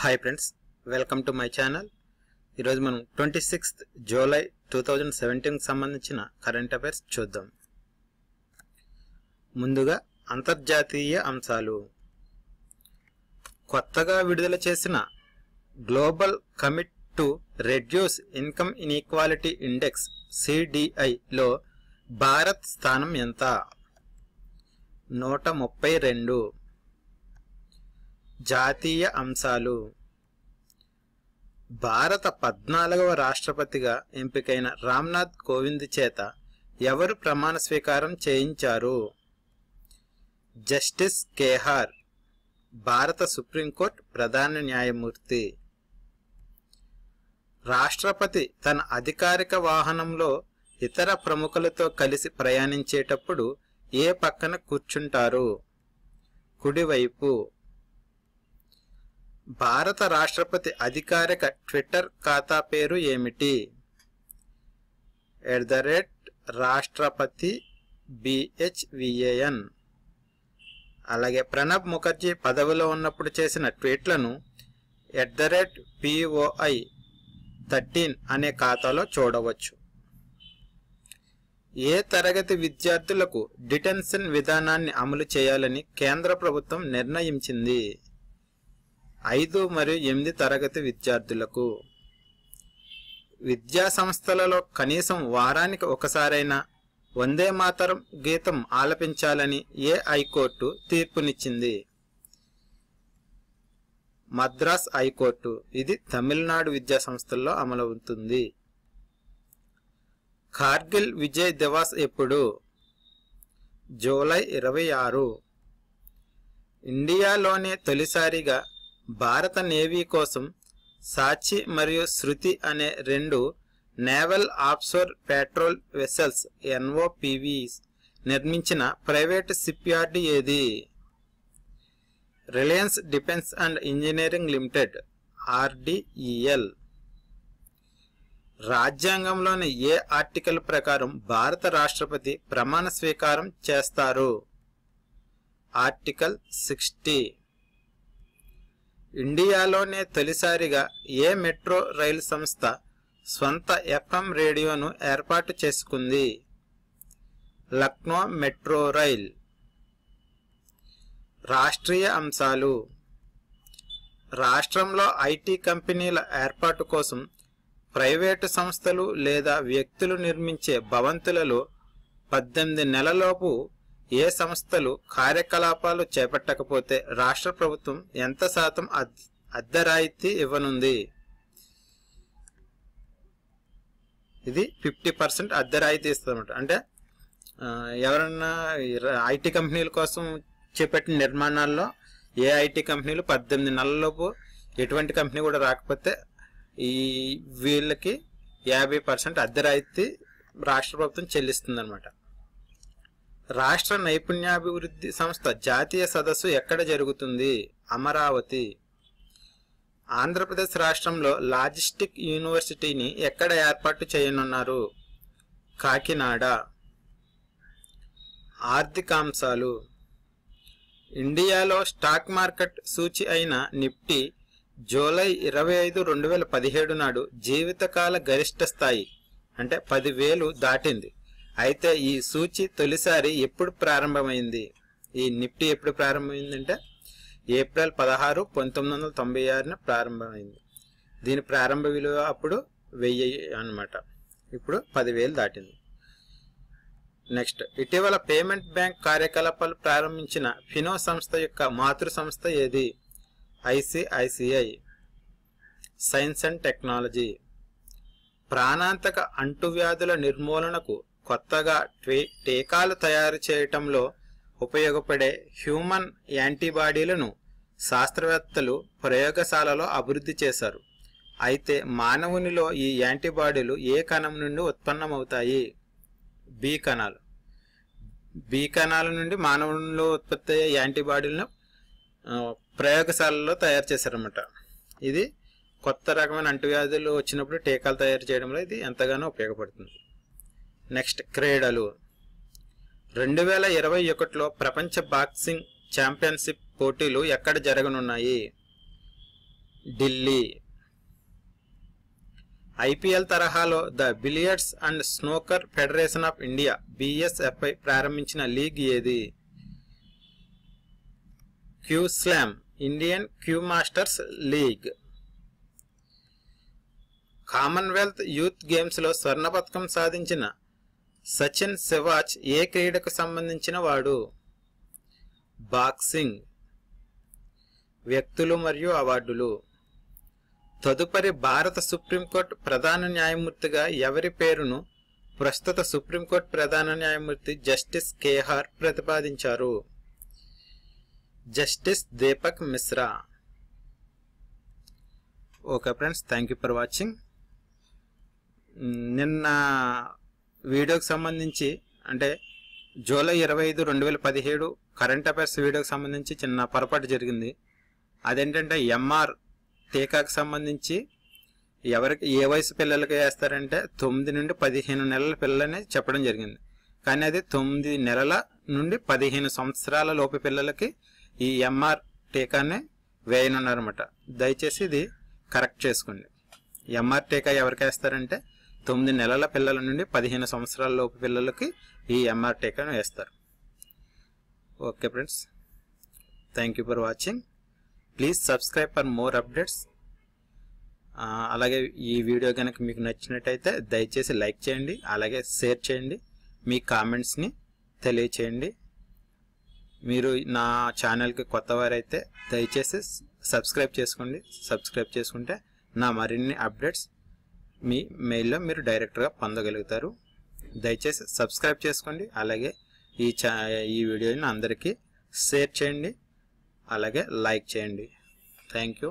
Hi friends welcome to my channel ఈరోజు మనం twenty sixth July two thousand సెవెంటీన్కి సంబంధించిన current affairs చూద్దాం. ముందుగా అంతర్జాతీయ అంశాలు. కొత్తగా విడుదల చేసిన global commit to reduce income inequality index సిడిఐలో Bharat స్థానం ఎంత? నూట ముప్పై రెండు. జాతీయ అంశాలు. భారత పద్నాలుగవ రాష్ట్రపతిగా ఎంపికైన రామ్నాథ్ కోవింద్ చేత ఎవరు ప్రమాణ స్వీకారం చేయించారు? జస్టిస్ కేహార్ భారత సుప్రీంకోర్టు ప్రధాన న్యాయమూర్తి. రాష్ట్రపతి తన అధికారిక వాహనంలో ఇతర ప్రముఖులతో కలిసి ప్రయాణించేటప్పుడు ఏ పక్కన కూర్చుంటారు? కుడివైపు. భారత రాష్ట్రపతి అధికారిక ట్విట్టర్ ఖాతా పేరు ఏమిటి? ఎట్ ద రేట్ రాష్ట్రపతి బిహెచ్విఏఎన్ అలాగే ప్రణబ్ ముఖర్జీ పదవిలో ఉన్నప్పుడు చేసిన ట్వీట్లను at the rate POI thirteen అనే ఖాతాలో చూడవచ్చు. ఏ తరగతి విద్యార్థులకు డిటెన్షన్ విధానాన్ని అమలు చేయాలని కేంద్ర ప్రభుత్వం నిర్ణయించింది? ఐదు మరియు ఎనిమిది తరగతి విద్యార్థులకు. విద్యా సంస్థలలో కనీసం వారానికి ఒకసారైనా వందే మాతరం గీతం ఆలపించాలని ఏ హైకోర్టు తీర్పునిచ్చింది? Madras high court. ఇది తమిళనాడు విద్యా సంస్థల్లో అమలవుతుంది. కార్గిల్ విజయ్ దివాస్ ఎప్పుడు? జూలై ఇరవై ఆరు. ఇండియాలోనే తొలిసారిగా భారత నేవీ కోసం సాచి మరియు శృతి అనే రెండు naval offshore patrol vessels NOPVs నిర్మించిన ప్రైవేట్ షిప్ యార్డ్ ఏది? Reliance defence and engineering limited RDEL రాజ్యాంగంలోని ఏ ఆర్టికల్ ప్రకారం భారత రాష్ట్రపతి ప్రమాణ స్వీకారం చేస్తారు? Article sixty. ఇండియాలోనే తొలిసారిగా ఏ మెట్రో రైలు సంస్థ స్వంత ఎఫ్ఎం రేడియోను ఏర్పాటు చేసుకుంది? Lucknow metro rail. రాష్ట్రీయ అంశాలు. రాష్ట్రంలో ఐటీ కంపెనీల ఏర్పాటు కోసం ప్రైవేటు సంస్థలు లేదా వ్యక్తులు నిర్మించే భవంతులలో పద్దెనిమిది నెలలోపు ఏ సంస్థలు కార్యకలాపాలు చేపట్టకపోతే రాష్ట్ర ప్రభుత్వం ఎంత శాతం అద్దరాయితీ ఇవ్వనుంది? ఇది ఫిఫ్టీ పర్సెంట్ అద్దరాయితీ ఇస్తుంది అంటే ఎవరన్నా ఐటీ కంపెనీల కోసం చేపట్టిన నిర్మాణాల్లో ఏ ఐటీ కంపెనీలు పద్దెనిమిది నెలలలోపు ఎటువంటి కంపెనీ కూడా రాకపోతే ఈ వీళ్ళకి యాభై పర్సెంట్ అద్దె రాయితీ రాష్ట్ర ప్రభుత్వం చెల్లిస్తుంది అనమాట రాష్ట్ర నైపుణ్యాభివృద్ధి సంస్థ జాతీయ సదస్సు ఎక్కడ జరుగుతుంది? అమరావతి. ఆంధ్రప్రదేశ్ రాష్ట్రంలో లాజిస్టిక్ యూనివర్సిటీని ఎక్కడ ఏర్పాటు చేయనున్నారు? కాకినాడ. ఆర్థికాంశాలు. ఇండియాలో స్టాక్ మార్కెట్ సూచి అయిన నిఫ్టీ జూలై ఇరవై ఐదు రెండు వేల పదిహేడు నాడు జీవితకాల గరిష్ట స్థాయి అంటే పదివేలు దాటింది. అయితే ఈ సూచి తొలిసారి ఎప్పుడు ప్రారంభమైంది? ఈ నిఫ్టీ ఎప్పుడు ప్రారంభమైందంటే ఏప్రిల్ పదహారు పంతొమ్మిది వందల తొంభై ఆరున ప్రారంభమైంది. దీని ప్రారంభ విలువ అప్పుడు వెయ్యి అనమాట ఇప్పుడు పదివేలు దాటింది. నెక్స్ట్ ఇటీవల పేమెంట్ బ్యాంక్ కార్యకలాపాలు ప్రారంభించిన ఫినో సంస్థ యొక్క మాతృ సంస్థ ఏది? ICICI science and technology. ప్రాణాంతక అంటువ్యాధుల నిర్మూలనకు కొత్తగా టీకాలు తయారు చేయటంలో ఉపయోగపడే హ్యూమన్ యాంటీబాడీలను శాస్త్రవేత్తలు ప్రయోగశాలలో అభివృద్ధి చేశారు. అయితే మానవునిలో ఈ యాంటీబాడీలు ఏ కణం నుండి ఉత్పన్నమవుతాయి? బి కణాలు. బి కణాల నుండి మానవునిలో ఉత్పత్తి అయ్యే యాంటీబాడీలను ప్రయోగశాలలో తయారు చేశారన్నమాట. ఇది కొత్త రకమైన అంటువ్యాధులు వచ్చినప్పుడు టీకాలు తయారు చేయడంలో ఇది ఎంతగానో ఉపయోగపడుతుంది. నెక్స్ట్ క్రీడలు. రెండు వేల ఇరవై ఒకటిలో ప్రపంచ బాక్సింగ్ ఛాంపియన్షిప్ పోటీలు ఎక్కడ జరగనున్నాయి? ఢిల్లీ. ఐపీఎల్ తరహాలో the billiards and snooker federation of India BSFI ప్రారంభించిన లీగ్ ఏది? Cue slam Indian cue masters league. Commonwealth youth గేమ్స్లో స్వర్ణ పథకం సాధించిన సచిన్ సెవాచ్ ఏ క్రీడకు సంబంధించిన వాడు? బాక్సింగ్. వ్యక్తులు మరియు అవార్డులు. తదుపరి భారత సుప్రీంకోర్టు ప్రధాన న్యాయమూర్తిగా ఎవరి పేరును ప్రస్తుత సుప్రీంకోర్టు ప్రధాన న్యాయమూర్తి జస్టిస్ కేహార్ ప్రతిపాదించారు? Justice Deepak Mishra. Okay friends thank you for watching. నిన్న వీడియోకి సంబంధించి అంటే జూలై ఇరవై ఐదు రెండు వేల పదిహేడు కరెంట్ అఫైర్స్ వీడియోకి సంబంధించి చిన్న పొరపాటు జరిగింది. అదేంటంటే ఎంఆర్ టీకాకు సంబంధించి ఎవరికి ఏ వయసు పిల్లలకి వేస్తారంటే తొమ్మిది నుండి పదిహేను నెలల పిల్లలని చెప్పడం జరిగింది. కానీ అది తొమ్మిది నెలల నుండి పదిహేను సంవత్సరాల లోపు పిల్లలకి ఈ ఎంఆర్ టీకాని వేయనున్నారన్నమాట. దయచేసి ఇది కరెక్ట్ చేసుకోండి. ఎంఆర్ టీకా ఎవరికి వేస్తారంటే తొమ్మిది నెలల పిల్లల నుండి పదిహేను సంవత్సరాల లోపు పిల్లలకి ఈ ఎంఆర్ టీకాను వేస్తారు. Okay friends. Thank you for watching please subscribe for more updates అలాగే ఈ వీడియో కనుక మీకు నచ్చినట్టయితే దయచేసి లైక్ చేయండి అలాగే షేర్ చేయండి మీ కామెంట్స్ని తెలియచేయండి. మీరు నా ఛానల్కి కొత్తవారైతే దయచేసి సబ్స్క్రైబ్ చేసుకోండి. సబ్స్క్రైబ్ చేసుకుంటే నా మరిన్ని అప్డేట్స్ మీ మెయిల్లో మీరు డైరెక్ట్గా పొందగలుగుతారు. దయచేసి సబ్స్క్రైబ్ చేసుకోండి. అలాగే ఈ చా ఈ వీడియోని అందరికీ షేర్ చేయండి. అలాగే లైక్ చేయండి. Thank you